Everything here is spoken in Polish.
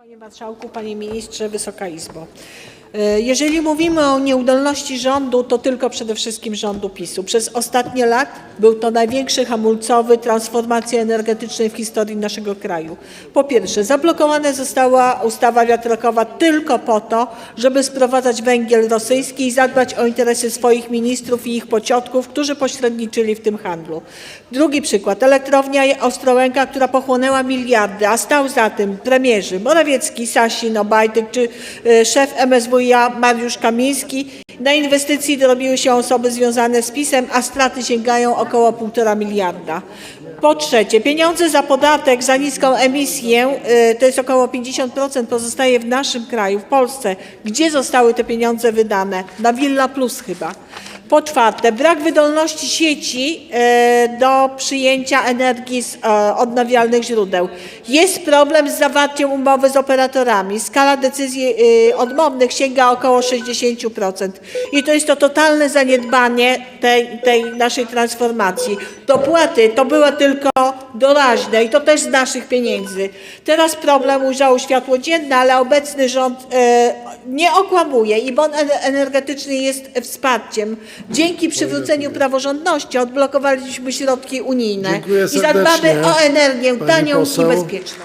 Panie Marszałku, Panie Ministrze, Wysoka Izbo. E, Jeżeli mówimy o nieudolności rządu, to tylko przede wszystkim rządu PiSu. Przez ostatnie lat był to największy hamulcowy transformacji energetycznej w historii naszego kraju. Po pierwsze, zablokowana została ustawa wiatrakowa tylko po to, żeby sprowadzać węgiel rosyjski i zadbać o interesy swoich ministrów i ich pociotków, którzy pośredniczyli w tym handlu. Drugi przykład, elektrownia Ostrołęka, która pochłonęła miliardy, a stał za tym premierzy Morawiecki, Sasin, Obajtek czy e, MSWiA Mariusz Kamiński. Na inwestycji dorobiły się osoby związane z PiSem, a straty sięgają około 1,5 miliarda. Po trzecie, pieniądze za podatek za niską emisję, e, to jest około 50%, pozostaje w naszym kraju, w Polsce. Gdzie zostały te pieniądze wydane? Na Villa Plus chyba. Po czwarte, brak wydolności sieci e, do przyjęcia energii z e, odnawialnych źródeł. Jest problem z zawarciem umowy z operatorami. Skala decyzji e, odmownych sięga około 60%. I to jest to totalne zaniedbanie tej, tej naszej transformacji. Dopłaty to były tylko doraźne i to też z naszych pieniędzy. Teraz problem ujrzał światło dzienne, ale obecny rząd e, nie okłamuje i bon ener- energetyczny jest wsparciem. Dzięki przywróceniu praworządności odblokowaliśmy środki unijne i zadbamy o energię tanią i bezpieczną.